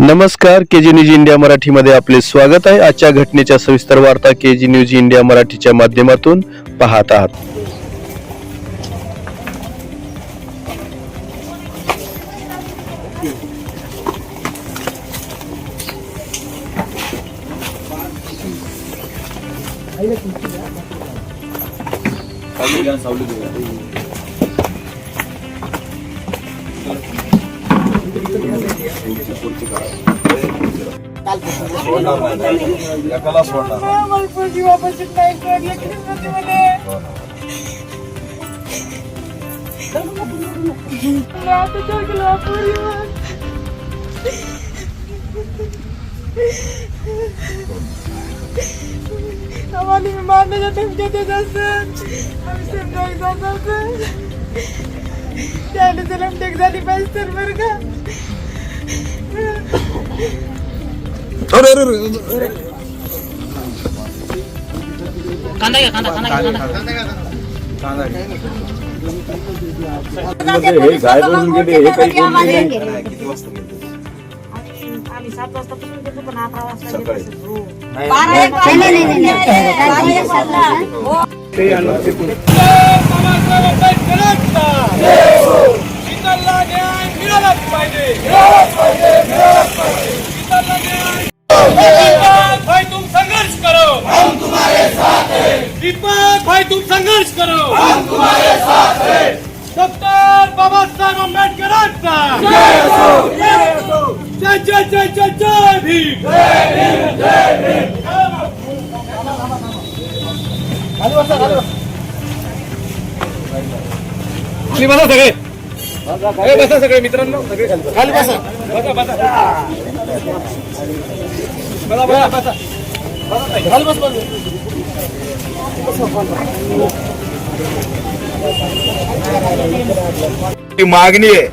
नमस्कार के जी news India मराठीमध्ये आपले स्वागत आहे. आजच्या घटनेच्या सविस्तर वार्ता के जी न्यूज इंडिया मराठीच्या माध्यमातून पाहत आहात. सावली सोडणार आम्हाला मारण्याच्या धमक्या देत असत आम्ही समजावून जात असत त्याला जलम टेक झाली पाहिजे तर बरं का कांदा घ्या कांदा कांदा घ्या कांदा हे घायरून गेले हे काही बोलले नाही. किती वाजता गेले? सात देतो पण अकरा वाजता सकाळी. भाई तुम संघर्ष करो हम तुम्हारे साथ हैं दीपक भाई तुम संघर्ष करो हम तुम्हारे साथ हैं डॉक्टर बाबासाहेब आंबेडकरांचा जय जय जय जय जय भीम। खाली बसा सगळे. बसा सगळे मित्रांनो. सगळे खाली बसा. बसा बसा. बसा बसा बसा. खाली बस बस. ती मागणी आहे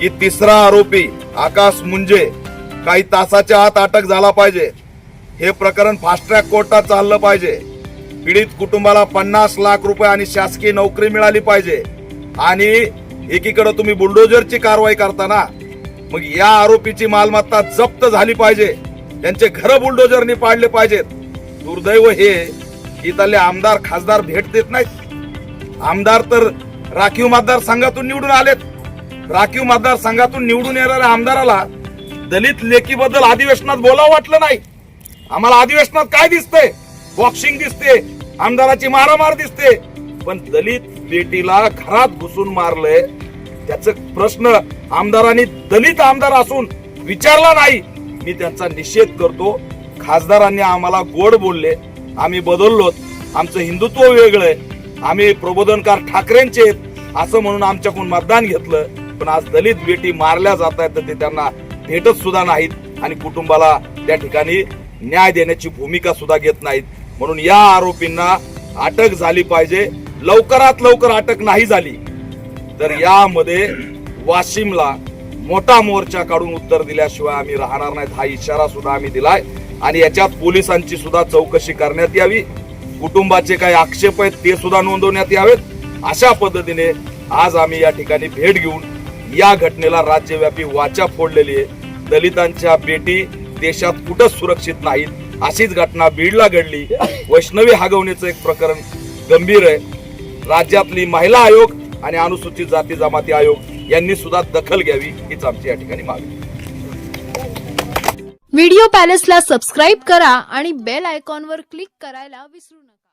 की तिसरा आरोपी आकाश मुंजे काही तासाच्या आत अटक झाला पाहिजे. हे प्रकरण फास्ट ट्रॅक कोर्टात चाललं पाहिजे. पीडित कुटुंबाला पन्नास लाख रुपये आणि शासकीय नोकरी मिळाली पाहिजे. आणि एकीकडे तुम्ही बुलडोजरची कारवाई करताना मग या आरोपीची मालमत्ता जप्त झाली पाहिजे. त्यांचे घर बुलडोजरनी पाडले पाहिजेत. दुर्दैव हे इथले आमदार खासदार भेट देत नाहीत. आमदार तर राखीव मतदारसंघातून निवडून आलेत. राखीव मतदारसंघातून निवडून येणाऱ्या आमदाराला दलित लेखीबद्दल अधिवेशनात बोलावं वाटलं नाही. आम्हाला अधिवेशनात काय दिसतंय? बॉक्सिंग दिसते आमदाराची मारामार दिसते. पण दलित बेटीला घरात घुसून मारलंय. त्याच प्रश्न आमदारांनी दलित आमदार असून विचारला नाही. मी त्यांचा निषेध करतो. खासदारांनी आम्हाला गोड बोलले. आम्ही बदललोत. आमचं हिंदुत्व वेगळंय आम्ही प्रबोधनकार ठाकरेंचे आहेत. असं म्हणून आमच्याकडून मतदान घेतलं. पण आज दलित बेटी मारल्या जात आहेत तर ते त्यांना भेटत सुद्धा नाहीत आणि कुटुंबाला त्या ठिकाणी न्याय देण्याची भूमिका सुद्धा घेत नाहीत. म्हणून या आरोपींना अटक झाली पाहिजे. लवकरात लवकर अटक नाही झाली तर यामध्ये वाशिमला मोठा मोर्चा काढून उत्तर दिल्याशिवाय आम्ही राहणार नाहीत. हा इशारा सुद्धा आम्ही दिलाय. आणि याच्यात पोलिसांची सुद्धा चौकशी करण्यात यावी. कुटुंबाचे काही आक्षेप आहेत ते सुद्धा नोंदवण्यात यावेत. अशा पद्धतीने आज आम्ही या ठिकाणी भेट घेऊन या घटनेला राज्यव्यापी वाचा फोडलेली आहे. दलितांच्या बेटी देशात कुठंच सुरक्षित नाहीत. अशीच घटना बीडला घडली. वैष्णवी हागवणीचं एक प्रकरण गंभीर आहे. राज्यातली महिला आयोग आणि अनुसूचित जाती जमाती आयोग यांनी सुद्धा दखल घ्यावी हीच आमची या ठिकाणी मागणी. व्हिडिओ पॅलेसला सबस्क्राईब करा आणि बेल आयकॉनवर क्लिक करायला विसरू नका.